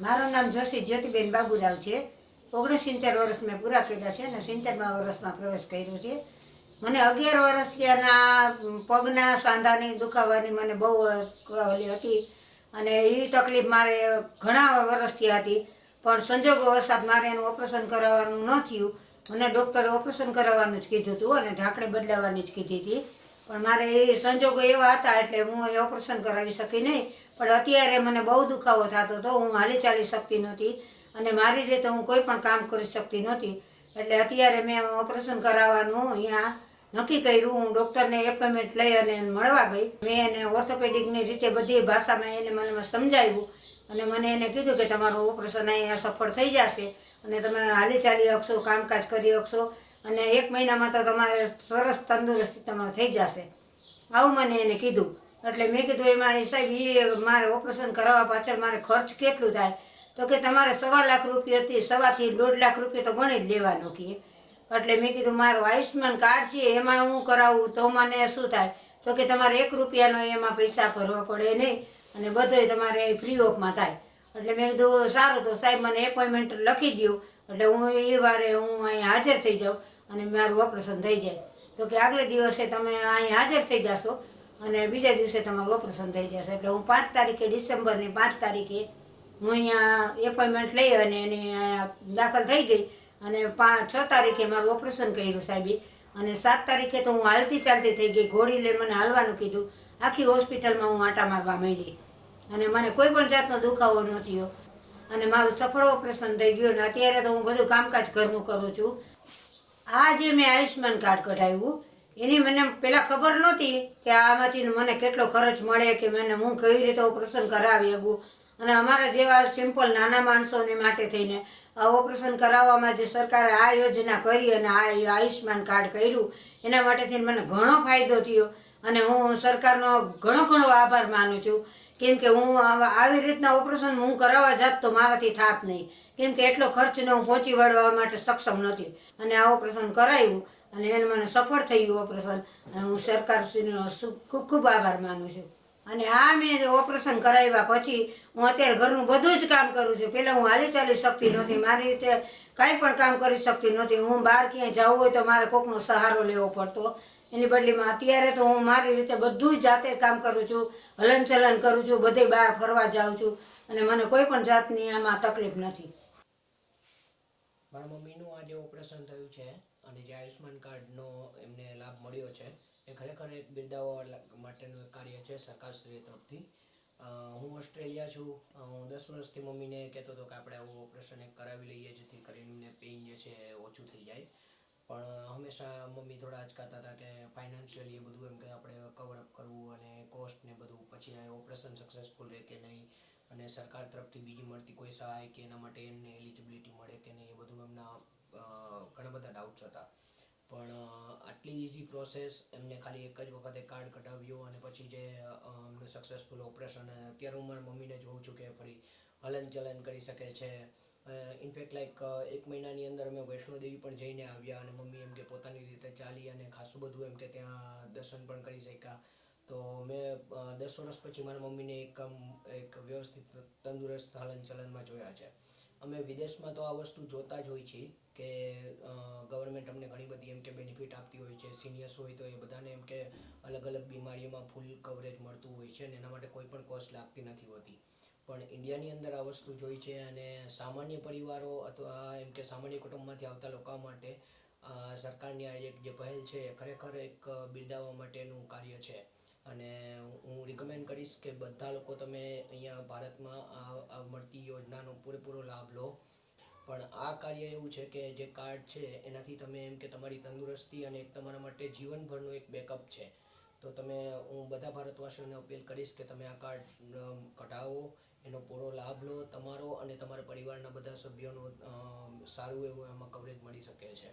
મારું નામ જોશી જ્યોતિબેન બાબુરાવ છે. ઓગણસિત્તેર વર્ષ મેં પૂરા કર્યા છે અને સિત્તેરમાં વર્ષમાં પ્રવેશ કર્યો છે. મને અગિયાર વર્ષ ત્યાંના પગના સાંધાની દુખાવાની મને બહુ ઓલી હતી અને એ તકલીફ મારે ઘણા વર્ષથી હતી. પણ સંજોગો વસાત મારે એનું ઓપરેશન કરાવવાનું ન થયું. મને ડૉક્ટરે ઓપરેશન કરાવવાનું જ કીધું હતું અને ઢાંકણી બદલાવવાની જ કીધી હતી. પણ મારે એ સંજોગો એવા હતા એટલે હું એ ઓપરેશન કરાવી શકી નહીં. પણ અત્યારે મને બહુ દુખાવો થતો હતો. હું હાલી ચાલી શકતી નહોતી અને મારી રીતે હું કોઈ પણ કામ કરી શકતી નહોતી. એટલે અત્યારે મેં ઓપરેશન કરાવવાનું અહીંયા નક્કી કર્યું. હું ડૉક્ટરને એપોઇન્ટમેન્ટ લઈ અને મળવા ગઈ. મેં એને ઓર્થોપેડિકની રીતે બધી ભાષામાં એને મને સમજાવ્યું અને મને એને કીધું કે તમારું ઓપરેશન અહીંયા સફળ થઈ જશે અને તમે હાલી ચાલી શકશો કામકાજ કરી શકશો અને એક મહિનામાં તો તમારે સરસ તંદુરસ્તી તમારે થઈ જશે. આવું મને એને કીધું. એટલે મેં કીધું એમાં એ સાહેબ એ મારે ઓપરેશન કરાવવા પાછળ મારે ખર્ચ કેટલું થાય? તો કે, તમારે સવા લાખ રૂપિયાથી સવાથી દોઢ લાખ રૂપિયા તો ગણી જ લેવાનો કીએ એટલે મેં કીધું, મારું આયુષ્યમાન કાર્ડ છે, એમાં હું કરાવું, તો મને શું થાય? તો કે, તમારે એક રૂપિયાનો એમાં પૈસા ભરવા પડે નહીં, અને બધુંય તમારે ફ્રી ઓફમાં થાય. એટલે મેં કીધું, સારું તો સાહેબ, મને એપોઇન્ટમેન્ટ લખી દો એટલે હું એ વારે હું અહીં હાજર થઈ જાઉં. અને મારું ઓપરેશન થઈ જાય. તો કે આગલે દિવસે તમે અહીં હાજર થઈ જશો અને બીજા દિવસે તમારું ઓપરેશન થઈ જશે. એટલે હું પાંચ તારીખે ડિસેમ્બરની પાંચ તારીખે હું અહીંયા એપોઇન્ટમેન્ટ લઈ અને એને દાખલ થઈ ગઈ અને પાંચ છ તારીખે મારું ઓપરેશન કર્યું સાહેબે. અને સાત તારીખે તો હું હાલતી ચાલતી થઈ ગઈ. ઘોડી લઈ મને હાલવાનું કીધું. આખી હોસ્પિટલમાં હું આંટા મારવા માંડી. અને મને કોઈ પણ જાતનો દુખાવો ન થયો. અને મારું સફળ ઓપરેશન થઈ ગયું અને અત્યારે તો હું બધું કામકાજ ઘરનું કરું છું. આ જે મેં આયુષ્યમાન કાર્ડ કઢાવ્યું, એની મને પહેલાં ખબર નહોતી કે આમાંથી મને કેટલો ખર્ચ મળે કે મને હું કેવી રીતે ઓપરેશન કરાવી શકું. અને અમારા જેવા સિમ્પલ નાના માણસોને માટે થઈને આ ઓપરેશન કરાવવામાં જે સરકારે આ યોજના કરી અને આ આયુષ્યમાન કાર્ડ કર્યું, એના માટેથી મને ઘણો ફાયદો થયો. અને હું સરકારનો ઘણો ઘણો આભાર માનું છું. કેમ કે હું આવા- રીતના ઓપરેશન હું કરાવવા જાત તો મારાથી થાત નહીં. કેમ કે એટલો ખર્ચને હું પહોંચી વળવા માટે સક્ષમ નથી. અને આ ઓપરેશન કરાવ્યું અને એને મને સફળ થઈ ગયું ઓપરેશન અને હું સરકારશ્રીનો શ્રીનો ખૂબ ખૂબ આભાર માનું છું. અને આ મેં ઓપરેશન કરાવ્યા પછી હું અત્યારે ઘરનું બધું જ કામ કરું છું. પહેલાં હું હાલી ચાલી શકતી નહોતી. મારી રીતે કાંઈ પણ કામ કરી શકતી નહોતી. હું બહાર ક્યાંય જવું હોય તો મારે કોકનો સહારો લેવો પડતો. એની બદલીમાં અત્યારે તો હું મારી રીતે બધું જાતે કામ કરું છું, હલનચલન કરું છું, બધે બહાર ફરવા જાઉં છું, અને મને કોઈ પણ જાતની આમાં તકલીફ નથી. મારા મમ્મીનું આજે ઓપરેશન થયું છે, અને જે આયુષ્માન કાર્ડનો એમને લાભ મળ્યો છે, એ ખરેખર એક બિરદાવવા માટેનું એક કાર્ય છે સરકારશ્રી તરફથી. હું ઓસ્ટ્રેલિયા છું હું દસ વર્ષથી મમ્મીને કહેતો હતો કે આપણે આવું ઓપરેશન એક કરાવી લઈએ, જેથી કરીને પેઇન જે છે ઓછું થઈ જાય. પણ હંમેશા મમ્મી થોડા અચકાતા હતા કે ફાઇનાન્શિયલી એ બધું એમ કે આપણે કવરઅપ કરવું અને કોસ્ટ ને બધું, પછી આ ઓપરેશન સક્સેસફુલ રહે કે નહીં અને સરકાર તરફથી બીજી મળતી કોઈ સહાય કે એના માટે એમને એલિજિબિલિટી મળે કે નહીં એ બધું એમના ઘણા બધા ડાઉટ્સ હતા. પણ આટલી ઇઝી પ્રોસેસ એમને ખાલી એક જ વખતે કાર્ડ કઢાવ્યું અને પછી જે એમનું સક્સેસફુલ ઓપરેશન અત્યારે હું મારા મમ્મીને જોઉં છું કે ફરી હલન ચલન કરી શકે છે. ઇનફેક્ટ લાઈક એક મહિનાની અંદર અમે વૈષ્ણોદેવી પણ જઈને આવ્યા અને મમ્મી એમ કે પોતાની રીતે ચાલી અને ખાસું બધું એમ કે ત્યાં દર્શન પણ કરી શક્યા. તો મેં દસ વર્ષ પછી મારા મમ્મીને એક એક વ્યવસ્થિત તંદુરસ્ત હલન ચલનમાં જોયા છે. અમે વિદેશમાં તો આ વસ્તુ જોતા જ હોય છીએ કે ગવર્મેન્ટ અમને ઘણી બધી એમ કે બેનિફિટ આપતી હોય છે સિનિયર્સ હોય તો એ બધાને એમ કે અલગ અલગ બીમારીઓમાં ફૂલ કવરેજ મળતું હોય છે અને એના માટે કોઈ પણ કોસ્ટ લાગતી નથી હોતી. પણ ઇન્ડિયાની અંદર આ વસ્તુ જોઈ છે અને સામાન્ય પરિવારો અથવા એમ કે સામાન્ય કુટુંબમાંથી આવતા લોકો માટે સરકારની આ એક જે પહેલ છે ખરેખર એક બિરદાવવા માટેનું કાર્ય છે. અને હું રિકમેન્ડ કરીશ કે બધા લોકો તમે અહીંયા ભારતમાં આ મળતી યોજનાનો પૂરેપૂરો લાભ લો. પણ આ કાર્ય એવું છે કે જે કાર્ડ છે એનાથી તમે એમ કે તમારી તંદુરસ્તી અને એક તમારા માટે જીવનભરનું એક બેકઅપ છે. તો તમે, હું બધા ભારતવાસીઓને અપીલ કરીશ કે તમે આ કાર્ડ કઢાવો, એનો પૂરો લાભ લો તમારો અને તમારા પરિવારના બધા સભ્યોનો સારું એવું એમાં કવરેજ મળી શકે છે.